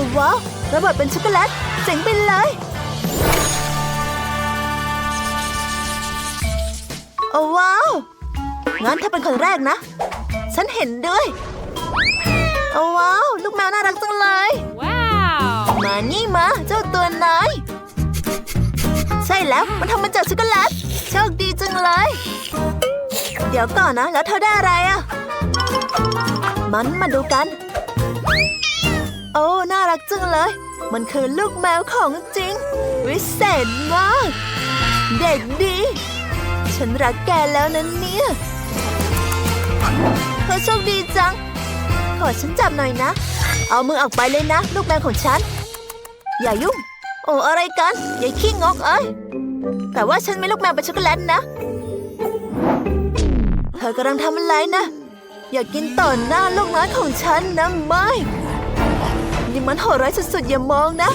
อ้ว้าวระเบิดเป็นช็อกโกแลตเจ๋งไปเลย โอ้ว้าวงั้นถ้าเป็นคนแรกนะ ฉันเห็นด้วย โอ้ว้าว ลูกแมวน่ารักจังเลย Wow! มานี่มา เจ้าตัวน้อย ใช่แล้วมันทำมาจากช็อกโกแลตโชคดีจังเลย เดี๋ยวก่อนนะ แล้วเธอได้อะไรอะ่ะมันมาดูกัน โอ้ น่ารักจังเลย มันคือลูกแมวของจริง วิเศษมาก เด็กดี ฉันรักแกแล้วนะเนี่ยเธอโชคดีจัง ขอฉันจับหน่อยนะ เอามือออกไปเลยนะ ลูกแมวของฉัน อย่ายุ่ง โอ้อะไรกัน อย่าขี้งกเอ้ย แต่ว่าฉันไม่ลูกแมวเป็นช็อกโกแลตนะ เธอกำลังทำอะไรนะ อย่ากินต่อหน้าลูกน้อยของฉันนะไม่ นี่มันโหดร้ายสุดๆ อย่ามองนะ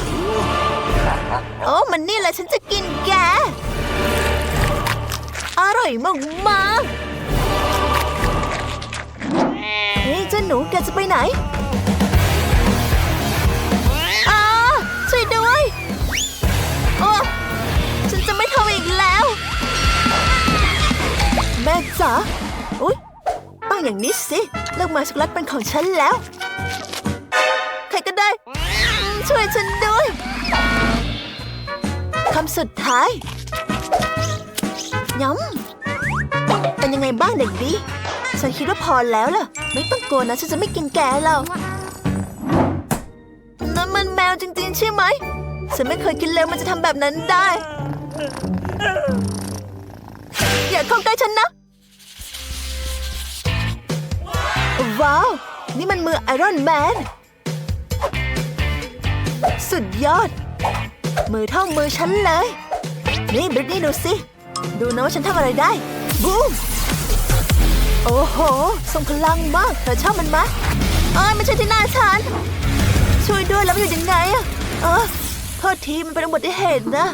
โอ้มันนี่แหละฉันจะกินแก อร่อยมากๆเฮ้ยเจ้าหนูแกจะไปไหนอาช่วยด้วยโอ้ฉันจะไม่ทำอีกแล้ว แม่จ๋าอุ๊ยต้องอย่างนี้สิเลือกมาช็อกโกแลตเป็นของฉันแล้ว ช่วยฉันด้วยคำสุดท้ายย้ำเป็นยังไงบ้างเด็กดี ฉันคิดว่าพอแล้วล่ะ ไม่ต้องกลัวนะ ฉันจะไม่กินแกหรอกนั่นมันแมวจริงๆ ใช่ไหม ฉันไม่เคยคิดเลยมันจะทำแบบนั้นได้ อย่าเข้าใกล้ฉันนะ ว้าว นี่มันมือไอรอนแมน สุดยอด มือท่ามือฉันเลย นี่บริตนี่ดูสิ ดูนะว่าฉันทำอะไรได้ บูม โอ้โห ทรงพลังมาก เธอชอบมันไหมเอ้ยไม่ใช่ที่หน้าฉัน ช่วยด้วยแล้วมันอยู่ยังไงอะเออโทษทีมันเป็นอุบัติเหตุนะ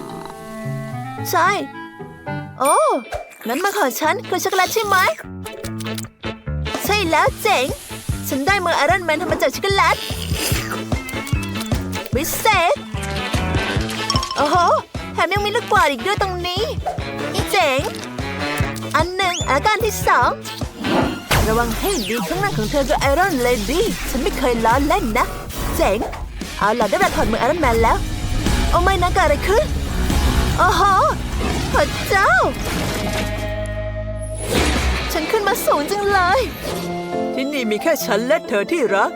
ใช่ โอ้งั้นมาของฉันคือช็อกโกแลตใช่ไหมใช่แล้วเจ๋ง ฉันได้มือไอรอนแมนทำมาจากช็อกโกแลต วิเศษ โอ้โห แถมยังมีลูกกวาดอีกด้วยตรงนี้ เจ๋ง อันหนึ่งแล้วก็อันที่สอง ระวังให้ดีข้างหน้าของเธอคือไอรอนเลดี้ ฉันไม่เคยล้อเล่นนะ เจ๋ง เอาล่ะได้เวลาถอดมือไอรอนแมนแล้ว โอ้ไม่นะเกิดอะไรขึ้น โอ้โหพระเจ้า ฉันขึ้นมาสูงจังเลยที่นี่มีแค่ฉันและเธอที่รัก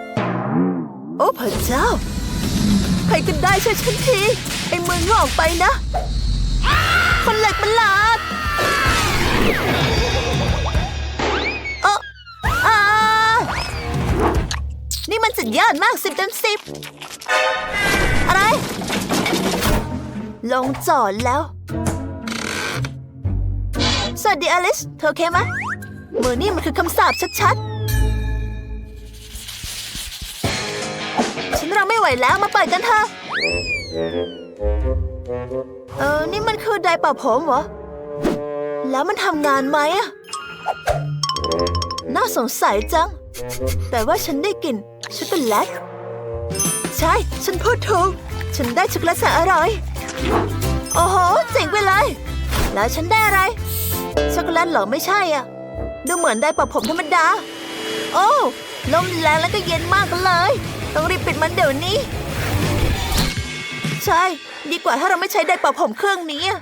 โอ้พระเจ้า ใครกันได้ช่วยฉันที ไอ้มืองอกไปนะ คนเหล็กมันหลาดเอออานี่มันสุดยอดมากสิบเต็มสิบ อะไร ลงจอดแล้ว สวัสดีอลิส เธอโอเคไหมมือนี่มันคือคำสาปชัดๆ ฉันเราไม่ไหวแล้วมาปล่อยกันเถอะ เออ นี่มันคือไดร์เป่าผมเหรอ แล้วมันทำงานไหมอะน่าสงสัยจัง แต่ว่าฉันได้กลิ่นช็อกโกแลต ใช่ ฉันพูดถูก ฉันได้ช็อกโกแลตแสนอร่อย โอ้โห เจ๋งไปเลย แล้วฉันได้อะไร ช็อกโกแลตเหรอไม่ใช่อะ ดูเหมือนได้ปะผมธรรมดา โอ้ ลมแรงแล้วก็เย็นมากเลย ต้องรีบปิดมันเดี๋ยวนี้ ใช่ ดีกว่าถ้าเราไม่ใช้ไดร์เป่าผมเครื่องนี้อะ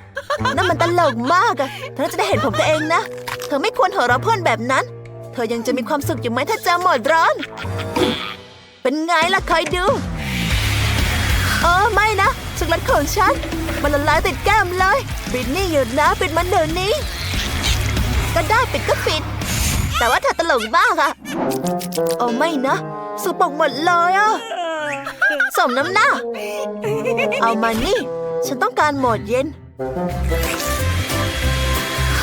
นั่นมันตลกมากอะเธอจะได้เห็นผมตัวเองนะ เธอไม่ควรหัวเราะเพื่อนแบบนั้น เธอยังจะมีความสุขอยู่ไหมถ้าเจอหมดร้อน เป็นไงล่ะคอยดู เออไม่นะช็อกโกแลตของฉัน มันละลายติดแก้มเลยปิดนี่หยุดนะปิดมันเดี๋ยวนี้ ก็ได้ปิดก็ปิด แต่ว่าเธอตลกมากอะโอ้ไม่นะ สูบปกหมดเลยอะสมน้ำหน้า เอามานี่ ฉันต้องการโหมดเย็น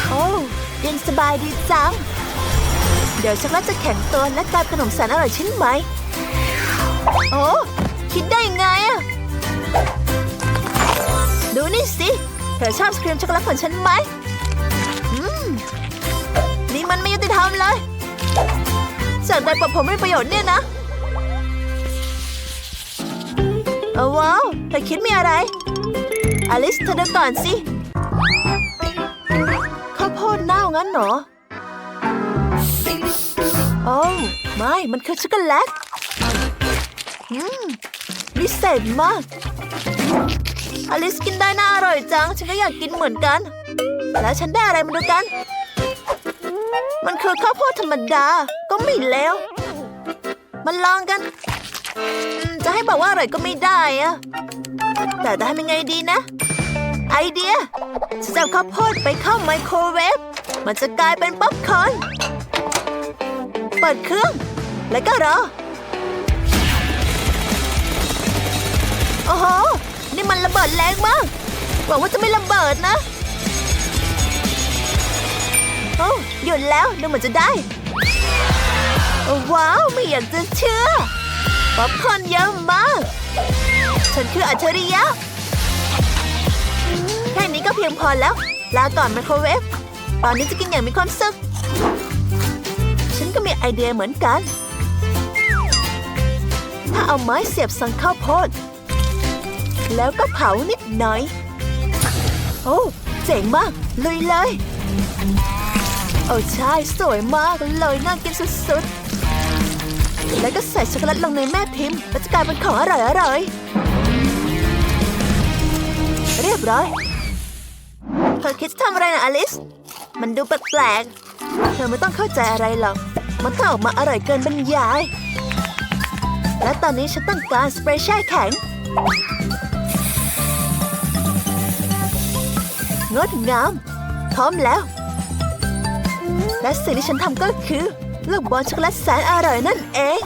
โอ้เย็นสบายดีจัง เดี๋ยวช็อกโกแลตจะแข็งตัวและกลายเป็นขนมแสนอร่อยชิ้นไหมโอ้คิดได้ยังไงอะดูนี่สิ เธอชอบสครีมช็อกโกแลตของฉันไหมอืมนี่มันไม่ยุติธรรมเลยจากไดร์ปะผมไม่มีประโยชน์เนี่ยนะ อว้าวเธอคิดมีอะไร อลิสเธอเดินก่อนสิ ข้าวโพดเน่างั้นเหรอโอ้ไม่ มันคือช็อกโกแลตอืมพิเศษมาก อลิสกินได้น่าอร่อยจัง ฉันก็อยากกินเหมือนกัน แล้วฉันได้อะไรมาดูกัน มันคือข้าวโพดธรรมดา ก็ไม่เลวมันลองกัน จะให้บอกว่าอร่อยก็ไม่ได้อะแต่จะทำยังไงดีนะ ไอเดียจะเอาข้าวโพดไปเข้าไมโครเวฟมันจะกลายเป็นป๊อปคอร์นเปิดเครื่อง แล้วก็รอ โอ้โห นี่มันระเบิดแรงมากหวังว่าจะไม่ระเบิดนะโอ้หยุดแล้วดูเหมือนจะได้ ว้าว ไม่อยากจะเชื่อ ป๊อปคอนเยอะมาก ฉันคืออัจฉริยะ แค่นี้ก็เพียงพอแล้ว ลาก่อนไมโครเวฟ ตอนนี้จะกินอย่างมีความสุข ฉันก็มีไอเดียเหมือนกัน ถ้าเอาไม้เสียบสังข้าวโพด แล้วก็เผานิดหน่อย โอ้เจ๋งมากเลยเลย โอ้ใช่ สวยมากเลยน่ากินสุดๆ แล้วก็ใส่ช็อกโกแลตลงในแม่พิมพ์แล้วจะกลายเป็นของอร่อยอร่อยเรียบร้อยเธอคิดจะทำอะไรนะอลิส มันดูแปลกๆ เธอไม่ต้องเข้าใจอะไรหรอก มันต้องออกมาอร่อยเกินบรรยาย และตอนนี้ฉันต้องการสเปรย์แช่แข็ง งดงาม พร้อมแล้ว และสิ่งที่ฉันทำก็คือ ลูกบอลช็อกโกแลตแสนอร่อยนั่นเอง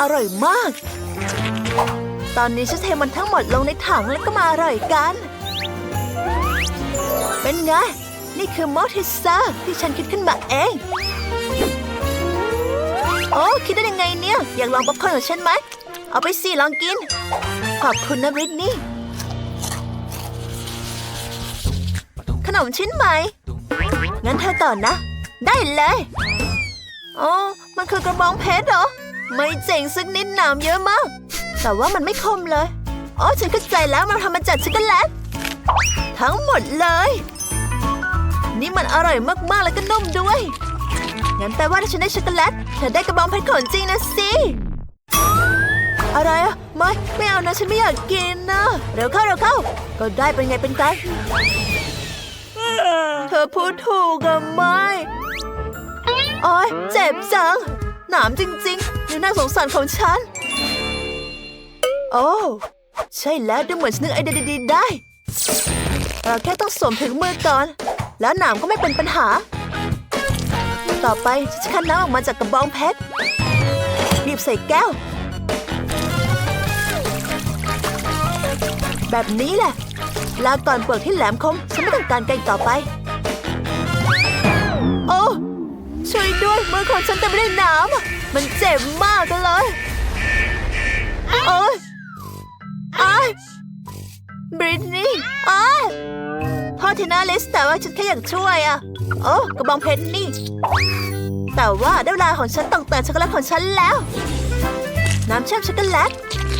อร่อยมาก ตอนนี้ฉันเทมันทั้งหมดลงในถังแล้วก็มาอร่อยกัน เป็นไง นี่คือมอทิสซาที่ฉันคิดขึ้นมาเอง โอ้คิดได้ยังไงเนี่ย อยากลองป๊อปคอร์นของฉันไหม เอาไปสิลองกิน ขอบคุณนะบริตนี่ นมชิ้นใหม่ งั้นเธอก่อนนะ ได้เลยโอ้มันคือกระบองเพชรเหรอ ไม่เจ๋งสักนิดหนามเยอะมาก แต่ว่ามันไม่คมเลย อ๋อ ฉันเข้าใจแล้วมันทำมาจากช็อกโกแลต ทั้งหมดเลย นี่มันอร่อยมากๆ แล้วก็นุ่มด้วย งั้นแปลว่าถ้าฉันได้ช็อกโกแลต เธอได้กระบองเพชรของจริงนะสิอะไรอะไม่ไม่เอานะฉันไม่อยากกินนะเร็วเข้าเร็วเข้า ก็ได้เป็นไงเป็นกัน เธอพูดถูกอะไม่โอ้ยเจ็บจัง หนามจริงๆดูน่าสงสารของฉัน โอ้ใช่แล้วดูเหมือนฉันนึกไอเดียดีๆได้ เราแค่ต้องสวมถึงมือก่อน แล้วหนามก็ไม่เป็นปัญหา ต่อไปฉันจะคั้นน้ำออกมาจากกระบองเพชรบีบใส่แก้ว แบบนี้แหละ ลาก่อนเปลือกที่แหลมคม ฉันไม่ต้องการไกลต่อไป โอ้ช่วยด้วยมือของฉันเต็มไปด้วยน้ำมันเจ็บมากเลยโอ้ยอ้ายบริตนี่อ้ายโทษทีนะลิสแต่ว่าฉันแค่อยากช่วยอะโอ้กระบองเพชรนี่ แต่ว่าได้เวลาของฉันต้องเติมช็อกโกแลตของฉันแล้ว น้ำเชื่อมช็อกโกแลต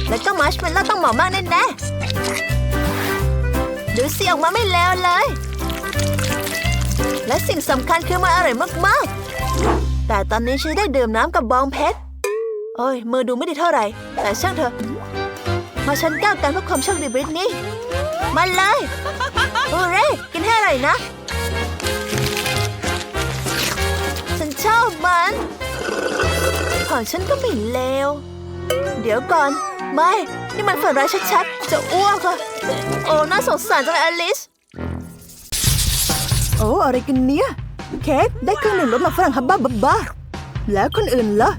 แล้วก็มัชเมลโล่ต้องเหมาะมากแน่ๆ ดูสิออกมาไม่แล้วเลย และสิ่งสำคัญคือมันอร่อยมากๆ แต่ตอนนี้ฉันได้ดื่มน้ำกับบองเพชรโอ้ยมือดูไม่ดีเท่าไหร่ แต่ช่างเถอะ มาฉันก้าวกันเพื่อความโชคดีบริตนี่มาเลยโอเร่กินให้อร่อยนะ ฉันชอบมันของฉันก็ไม่เลวเดี๋ยวก่อน ไม่ นี่มันฝันร้ายชัดๆ จะอ้วกอะโอ้ น่าสงสารจังเลยอลิส โอ้ อะไรกันเนี่ย เค้กได้เครื่องดื่มรสหมักฝรั่งฮับบ้าบ้าๆแล้วคนอื่นล่ะ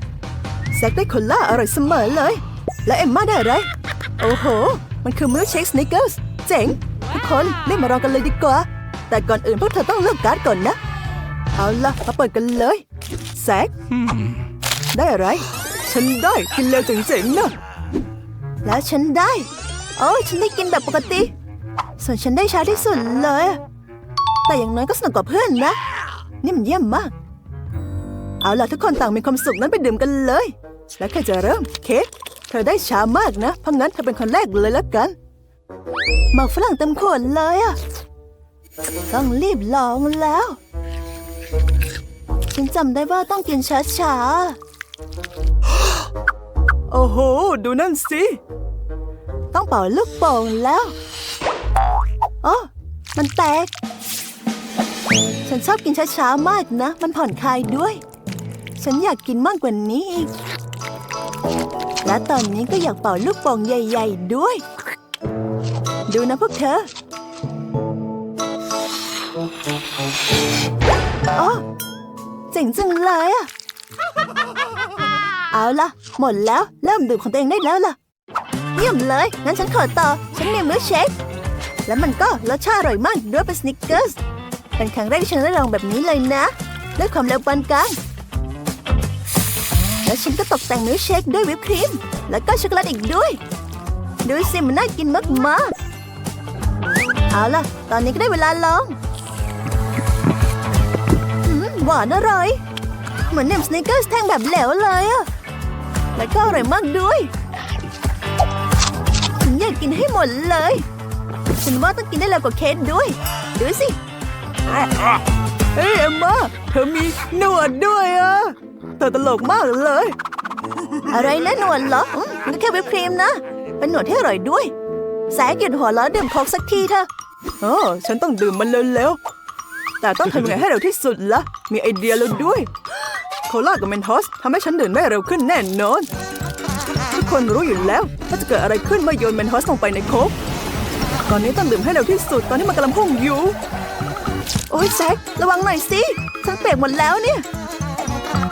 แซกได้โคล่าอร่อยเสมอเลย แล้วเอ็มมาได้อะไร โอ้โห มันคือมิลค์เชคสนิกเกิลส์เจ๋ง ทุกคนรีบมาลองกันเลยดีกว่า แต่ก่อนอื่นพวกเธอต้องเลือกการ์ดก่อนนะ เอาล่ะ มาเปิดกันเลย แซกได้อะไร ฉันได้กินเร็วเจ๋งๆนะ แล้วฉันได้ โอ้ฉันได้กินแบบปกติ ส่วนฉันได้ช้าที่สุดเลย แต่อย่างน้อยก็สนุกกว่าเพื่อนนะ นี่มันเยี่ยมมาก เอาล่ะทุกคนต่างมีความสุขนั้นไปดื่มกันเลย แล้วแค่จะเริ่ม เค้กเธอได้ช้ามากนะ เพราะงั้นเธอเป็นคนแรกเลยละกันหมากฝรั่งเต็มขวดเลยอะต้องรีบลองแล้ว ฉันจำได้ว่าต้องกินช้าๆ โอ้โห ดูนั่นสิ ต้องเป่าลูกโป่งแล้วอ๋อมันแตก ฉันชอบกินช้าๆมากนะ มันผ่อนคลายด้วย ฉันอยากกินมากกว่านี้อีก และตอนนี้ก็อยากเป่าลูกโป่งใหญ่ ๆ ด้วย ดูนะพวกเธออ๋อเจ๋งจังเลยอะเอาล่ะ หมดแล้ว เริ่มดื่มของตัวเองได้แล้วล่ะ เยี่ยมเลย งั้นฉันขอต่อ ฉันมีมิลค์เชค และมันก็รสชาติอร่อยมากด้วยเป็นสนิกเกอร์ส เป็นครั้งแรกที่ฉันได้ลองแบบนี้เลยนะ ด้วยความเร็วปานกลาง แล้วฉันก็ตกแต่งมิลเชคด้วยวิปครีม แล้วก็ช็อกโกแลตอีกด้วย ดูสิมันน่ากินมากๆ เอาล่ะ ตอนนี้ก็ได้เวลาลองหวานอร่อย เหมือนเนมสเนกเกอร์สแท่งแบบเหลวเลยอะ แล้วก็อร่อยมากด้วยฉันอยากกินให้หมดเลย ฉันว่าต้องกินได้แล้วกว่าเค้กด้วย ดูสิ เฮ้ยเอ็มมาเธอมีหนวดด้วยอะเธอตลกมากเลย อะไรนะหนวดเหรอมันก็แค่วิปครีมนะ เป็นหนวดที่อร่อยด้วย แสกหยุดหัวเราะดื่มโคกสักทีเถอะโอ้ฉันต้องดื่มมันเร็วๆแต่ต้องทำยังไงให้เร็วที่สุดละ่ะมีไอเดียแล้วด้วย ลากับเมนทอสทำให้ฉันเดื่มได้เร็วขึ้นแน่นอน ทุกคนรู้อยู่แล้วว่าจะเกิดอะไรขึ้นเมื่อโยนเมนทอสลงไปในโคกตอนนี้ต้องดื่มให้เร็วที่สุดตอนที่มันกำลังพุ่งอยู่ โอ้ยแซกระวังหน่อยสิฉันเปียกหมดแล้วเนี่ย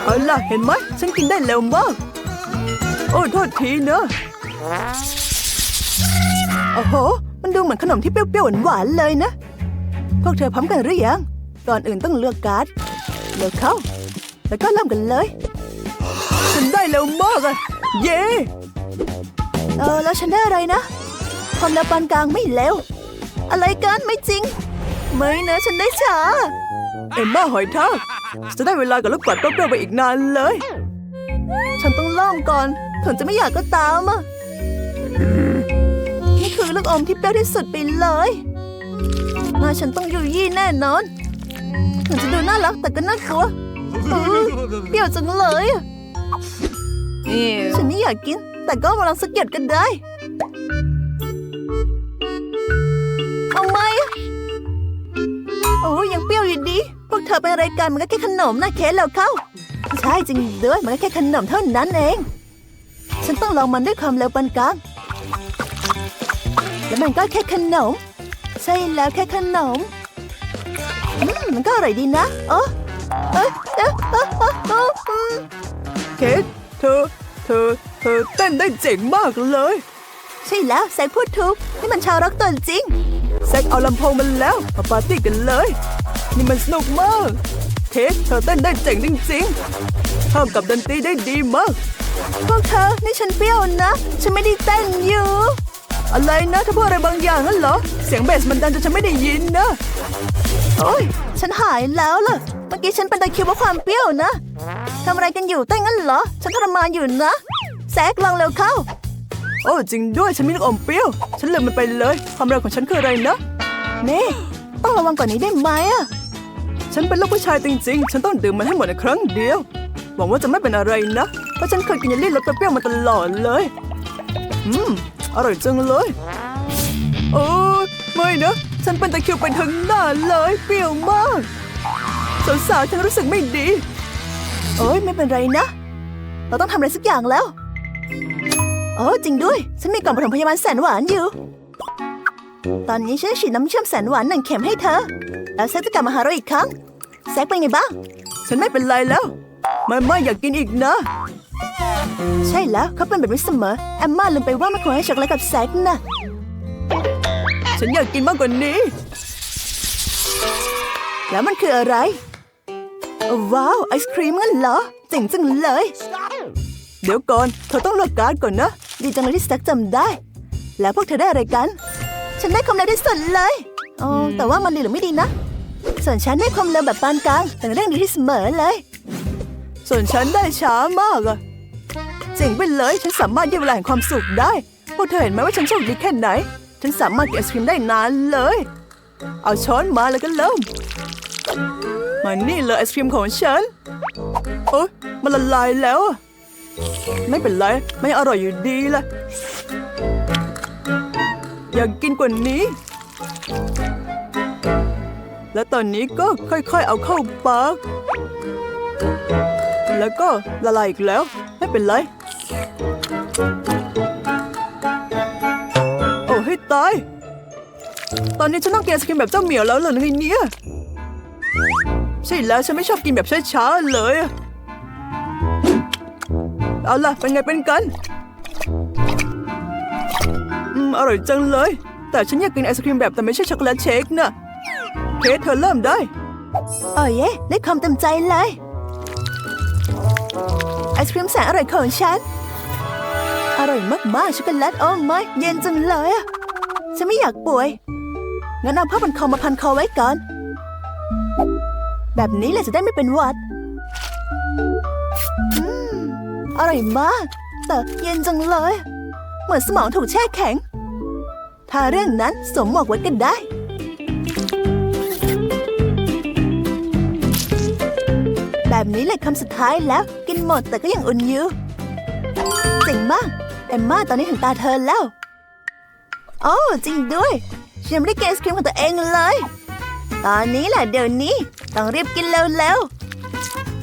เอาล่ะเห็นไหมฉันกินได้เร็วมากโอ้โทษทีเนอะโอ้โห มันดูเหมือนขนมที่เปรี้ยวๆหวานๆเลยนะ พวกเธอพร้อมกันหรือยัง ก่อนอื่นต้องเลือกการ์ดเลือกเข้า แล้วก็เริ่มกันเลย ฉันได้เร็วมากอะเย่เออแล้วฉันได้อะไรนะความเร็วปานกลางไม่เร็วอะไรกันไม่จริง ไม่นะฉันได้ช้าเอ็มมาหอยทากจะได้เวลากับลูกกวาดเปรี้ยวๆไปอีกนานเลย ฉันต้องเริ่มก่อนถึงจะไม่อยากก็ตามอะนี่คือลูกอมที่เปรี้ยวที่สุดไปเลยมาฉันต้องอยู่ยี่แน่นอนถึงจะดูน่ารักแต่ก็น่ากลัว เออเปรี้ยวจังเลยอะฉันไม่อยากกิน แต่ก็มาลองสักหยดกันได้ เอาไหมอะโอ้ยยังเปรี้ยวอยู่ดี พวกเธอเป็นอะไรกันมันก็แค่ขนมนะเคสแล้วเข้า ใช่จริงด้วยมันก็แค่ขนมเท่านั้นเอง ฉันต้องลองมันด้วยความเร็วปานกลาง แล้วมันก็แค่ขนม ใช่แล้วแค่ขนม อืมมันก็อร่อยดีนะ เออ เออเออเออเออเอออืมเคทเธอ เธอ เธอเต้นได้เจ๋งมากเลย ใช่แล้วแซกพูดถูกนี่มันชาวร็อกตัวจริงแซกเอาลำโพงมันแล้วมาปาร์ตี้กันเลย นี่มันสนุกมาก เคทเธอเต้นได้เจ๋งจริงๆเข้ากับดนตรีได้ดีมากพวกเธอนี่ฉันเปรี้ยวนะ ฉันไม่ได้เต้นอยู่ อะไรนะเธอพูดอะไรบางอย่างนั่นเหรอ เสียงเบสมันดังจนฉันไม่ได้ยินนะ โอ้ย ฉันหายแล้วล่ะ มื่อกี้ฉันเป็นตะคริวเพราะความเปรี้ยวนะทำอะไรกันอยู่เต้นงั้นเหรอ ฉันทรมานอยู่นะ แซกลองเร็วเข้า โอ้จริงด้วยฉันมีลูกอมเปรี้ยว ฉันลืมมันไปเลย ความเร็วของฉันคืออะไรนะเน่ต้องระวังกว่านี้ได้ไหมอะฉันเป็นลูกผู้ชายจริงๆ ฉันต้องดื่มมันให้หมดในครั้งเดียว หวังว่าจะไม่เป็นอะไรนะ เพราะฉันเคยกินเยลลี่รสเปรี้ยวมาตลอดเลย อืม อร่อยจังเลย โอ้ยไม่นะ ฉันเป็นตะคริวไปทั้งหน้าเลย เปรี้ยวมาก สาวๆฉันรู้สึกไม่ดีโอ้ยไม่เป็นไรนะ เราต้องทำอะไรสักอย่างแล้วโอ้จริงด้วย ฉันมีกล่องปฐมพยาบาลแสนหวานอยู่ ตอนนี้ฉันจะฉีดน้ำเชื่อมแสนหวานหนึ่งเข็มให้เธอ แล้วแซกจะกลับมาหาเราอีกครั้ง แซกเป็นไงบ้าง ฉันไม่เป็นไรแล้ว ไม่ไม่อยากกินอีกนะ ใช่แล้วเขาเป็นแบบนี้เสมอ แอมมาลืมไปว่าไม่ควรให้ช็อกโกแลตกับแซกนะฉันอยากกินมากกว่านี้ แล้วมันคืออะไร ว้าว ไอศครีมงั้นเหรอ เจ๋งจังเลย เดี๋ยวก่อน เธอต้องเลือกการ์ดก่อนนะ ดีจังเลยที่แซกจำได้ แล้วพวกเธอได้อะไรกัน ฉันได้ความเร็วที่สุดเลยอ๋อแต่ว่ามันดีหรือไม่ดีนะ ส่วนฉันได้ความเร็วแบบปานกลาง แต่เรื่องดีที่เสมอเลย ส่วนฉันได้ช้ามากอะเจ๋งไปเลย ฉันสามารถยืดเวลาแห่งความสุขได้ พวกเธอเห็นไหมว่าฉันโชคดีแค่ไหน ฉันสามารถกินไอศครีมได้นานเลย เอาช้อนมาแล้วก็เริ่ม มานี่เลยไอศครีมของฉันโอ๊ยมันละลายแล้วอะไม่เป็นไร ไม่อร่อยอยู่ดีละอยากกินกว่านี้ และตอนนี้ก็ค่อยๆ เอาเข้าปาก แล้วก็ละลายอีกแล้ว ไม่เป็นไรโอ้ให้ตาย ตอนนี้ฉันต้องกินไอศกรีมแบบเจ้าเหมียวแล้วเหรอเนี่ย ใช่แล้วฉันไม่ชอบกินแบบช้าๆเลย เอาล่ะ เป็นไงเป็นกัน อืม อร่อยจังเลย แต่ฉันอยากกินไอศครีมแบบแต่ไม่ใช่ช็อกโกแลตเชคนะเคเธอเริ่มได้โอ้ยได้ความเต็มใจเลย ไอศครีมแสนอร่อยของฉัน อร่อยมากๆช็อกโกแลตโอ้ไม่เย็นจังเลยอะฉันไม่อยากป่วย งั้นเอาผ้าพันคอมาพันคอไว้ก่อน แบบนี้แหละจะได้ไม่เป็นหวัดอืมอร่อยมาก แต่เย็นจังเลย เหมือนสมองถูกแช่แข็ง ถ้าเรื่องนั้นสวมหมวกไว้กันได้ แบบนี้แหละคำสุดท้ายแล้วกินหมดแต่ก็ยังอุ่นอยู่เจ๋งมาก เอมมาตอนนี้ถึงตาเธอแล้ว โอ้จริงด้วย ฉันไม่ได้แกินไอศครีมของตัวเองเลย ตอนนี้แหละเดี๋ยวนี้ ต้องรีบกินเร็ว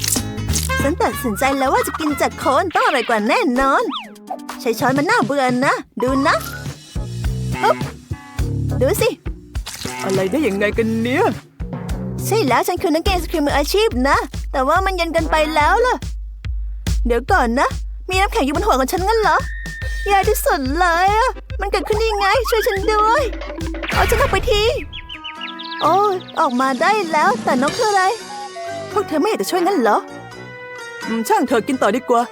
ๆฉันตัดสินใจแล้วว่าจะกินจากโคนต้องอร่อยกว่าแน่นอน ใช้ช้อนมันน่าเบื่อนะ ดูนะอุ๊บดูสิ อะไรได้ยังไงกันเนี่ย ใช่แล้วฉันคือนักเกมไอศครีมมืออาชีพนะ แต่ว่ามันเย็นเกันไปแล้วล่ะ เดี๋ยวก่อนนะ มีน้ำแข็งอยู่บนหัวของฉันงั้นเหรอแย่ที่สุดเลยอะมันเกิดขึ้นได้ยังไง ช่วยฉันด้วย เอาฉันออกไปที โอ้ยออกมาได้แล้วแต่นกคืออะไร พวกเธอไม่อยากจะช่วยงั้นเหรอช่างเธอกินต่อดีกว่า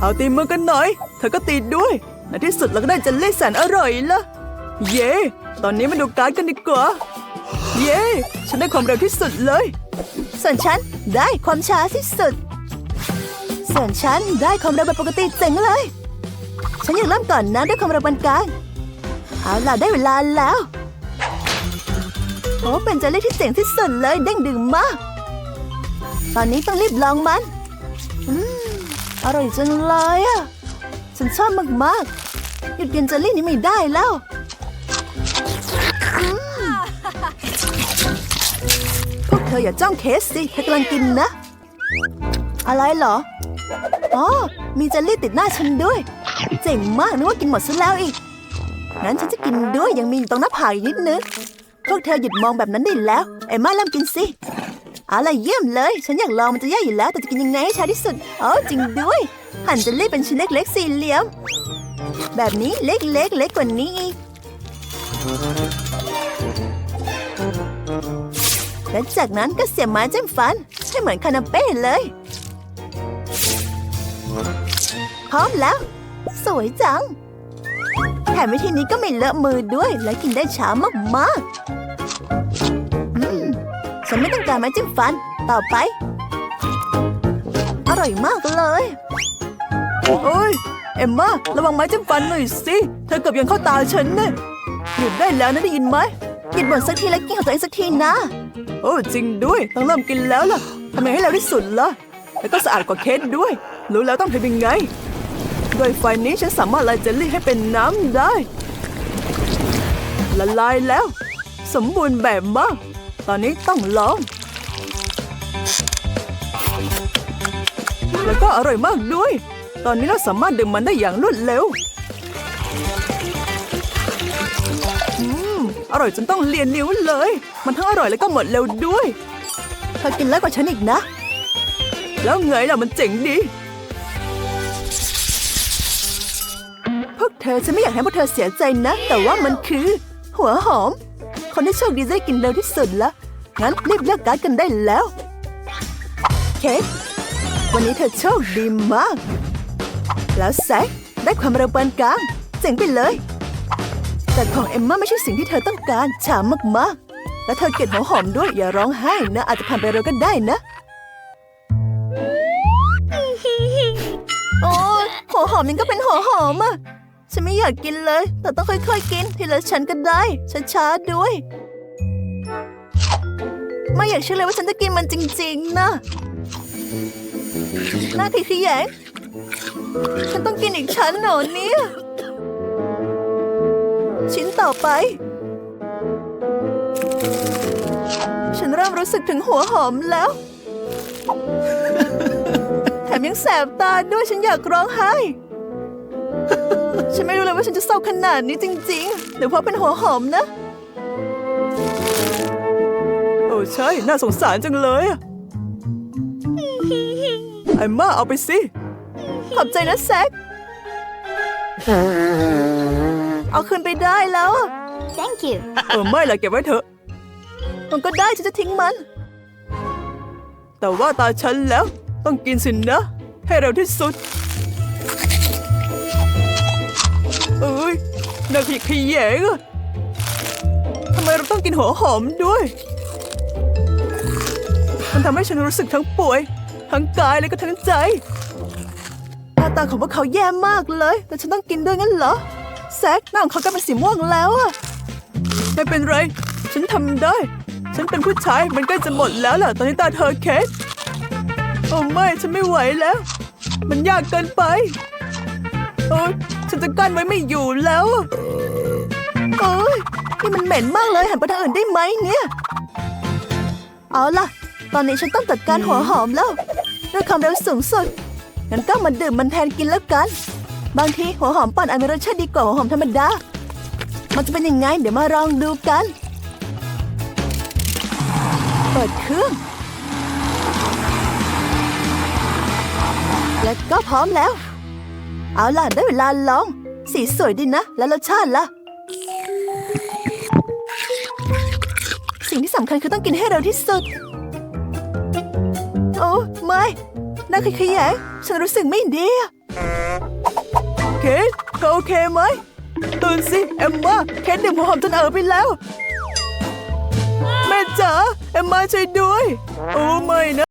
เอาตีมือกันหน่อย เธอก็ตีด้วยในที่สุดเราก็ได้เจลลี่แสนอร่อยละเย้ตอนนี้มาดูการ์ดกันดีกว่า เย้ฉันได้ความเร็วที่สุดเลย ส่วนฉันได้ความช้าที่สุด ส่วนฉันได้ความเร็วแบบปกติเจ๋งเลย ฉันอยากเริ่มก่อนนะด้วยความเร็วปานกลาง เอาล่ะได้เวลาแล้ว โอ้เป็นเจลลี่ที่เจ๋งที่สุดเลยเด้งดึงมาก ตอนนี้ต้องรีบลองมันอืมอร่อยจังเลยอะ ฉันชอบมากๆ หยุดกินเจลลี่นี้ไม่ได้แล้วพวกเธออย่าจ้องเคสสิเธอกำลังกินนะ อะไรเหรอ อ๋อ มีเจลลี่ติดหน้าฉันด้วย เจ๋งมากนึกว่ากินหมดซะแล้วอีก งั้นฉันจะกินด้วยยังมีอยู่ตรงหน้าผากอีกนิดนึงพวกเธอหยุดมองแบบนั้นได้แล้ว เอ็มมาเริ่มกินสิอาล่ะเยี่ยมเลย ฉันอยากลองมันจะแย่อยู่แล้ว แต่จะกินยังไงให้ช้าที่สุดอ๋อจริงด้วย หั่นเจลลี่เป็นชิ้นเล็กๆสี่เหลี่ยม แบบนี้เล็กๆเล็กกว่านี้อีกและจากนั้นก็เสียบไม้จิ้มฟัน ให้เหมือนคานาเป้เลย พร้อมแล้ว สวยจัง มวิธีนี้ก็ไม่เลอะมือด้วย และกินได้ช้ามากๆฉันไม่ต้องการไม้จิ้มฟัน ต่อไป อร่อยมากเลยโอ้ยเอ็มมาระวังไม้จิ้มฟันหน่อยสิเธอเกือบยังเข้าตาฉันเนี่ยหยุดได้แล้วนะได้ยินไหมกินหมดสักทีแล้วกินของตัวเองสักทีนะ โอ้จริงด้วยต้องเริ่มกินแล้วล่ะทำไงให้เร็วที่สุดล่ะแล้วก็สะอาดกว่าเคสด้วย รู้แล้วต้องทำยังไง โดยไฟนี้ฉันสามารถละลายเจลลี่ให้เป็นน้ำได้ ละลายแล้ว สมบูรณ์แบบมาก ตอนนี้ต้องลอง แล้วก็อร่อยมากด้วย ตอนนี้เราสามารถดื่มมันได้อย่างรวดเร็วอืมอร่อยจนต้องเลียนนิ้วเลย มันทั้งอร่อยแล้วก็หมดเร็วด้วยเธอกินแล้วกว่าฉันอีกนะ แล้วไงล่ะมันเจ๋งดี เธอฉันไม่อยากให้พวกเธอเสียใจนะ แต่ว่ามันคือ หัวหอม คนที่โชคดีจะได้กินเร็วที่สุดละงั้นรีบเลือกการ์ดกันได้แล้ว เคกวันนี้เธอโชคดีมาก แล้วแซคได้ความเร็วปานกลาง เจ๋งไปเลย แต่ของเอมม่าไม่ใช่สิ่งที่เธอต้องการช้ามากๆ และเธอเกลียดหัวหอมด้วยอย่าร้องไห้นะ อาจจะผ่านไปเร็วก็ได้นะอมยังก็เป็นหัวหอมอะ ฉันไม่อยากกินเลย แต่ต้องค่อยๆกิน ทีละชั้นก็ได้ช้าๆด้วย ไม่อยากเชื่อเลยว่าฉันจะกินมันจริง ๆ นะน่าขยะแขยงฉันต้องกินอีกชั้นหรอเนี่ย ชิ้นต่อไป ฉันเริ่มรู้สึกถึงหัวหอมแล้ว แถมยังแสบตาด้วยฉันอยากร้องไห้ ฉันไม่รู้เลยว่าฉันจะเศร้าขนาดนี้จริงๆ หรือเพราะเป็นหัวหอมนะ โอ้ใช่ น่าสงสารจังเลยอะไอ้มาเอาไปสิ ขอบใจนะแซคเอาคืนไปได้แล้วอะ Thank you. เออไม่ละเก็บไว้เถอะ มันก็ได้ฉันจะทิ้งมัน แต่ว่าตาฉันแล้ว ต้องกินสินนะ ให้เร็วที่สุด น่าขยะแขยงทำไมเราต้องกินหัวหอมด้วย มันทำให้ฉันรู้สึกทั้งป่วย ทั้งกายและก็ทั้งใจหน้าตาของพวกเขาแย่มากเลย แต่ฉันต้องกินด้วยงั้นเหรอ แซคหน้าของเขากลายเป็นสีม่วงแล้วอะไม่เป็นไร ฉันทำได้ ฉันเป็นผู้ชาย มันใกล้จะหมดแล้วล่ะ ตอนนี้ตาเธอเคสโอ้ไม่ ฉันไม่ไหวแล้ว มันยากเกินไป โอ้ย ฉันจะกั้นไว้ไม่อยู่แล้วอะโอ้ยนี่มันเหม็นมากเลยหันไปทางอื่นได้ไหมเนี่ย เอาล่ะ ตอนนี้ฉันต้องจัดการหัวหอมแล้วด้วยความเร็วสูงสุดงั้นก็มาดื่มมันแทนกินแล้วกัน บางทีหัวหอมปั่นอาจมีรสชาติดีกว่าหัวหอมธรรมดา มันจะเป็นยังไง เดี๋ยวมาลองดูกัน เปิดเครื่อง และก็พร้อมแล้ว เอาล่ะได้เวลาลอง สีสวยดีนะ แล้วรสชาติล่ะ สิ่งที่สำคัญคือต้องกินให้เร็วที่สุด โอ้ไม่น่าขยะฉันรู้สึกไม่ดีอเคทเธอโอเคไหมตื่นสิ เอ็มมาแค่ดื่มหัวหอมจนเออไปแล้ว แม่จ๋าเอ็มมาช่วยด้วย โอ้ไม่นะ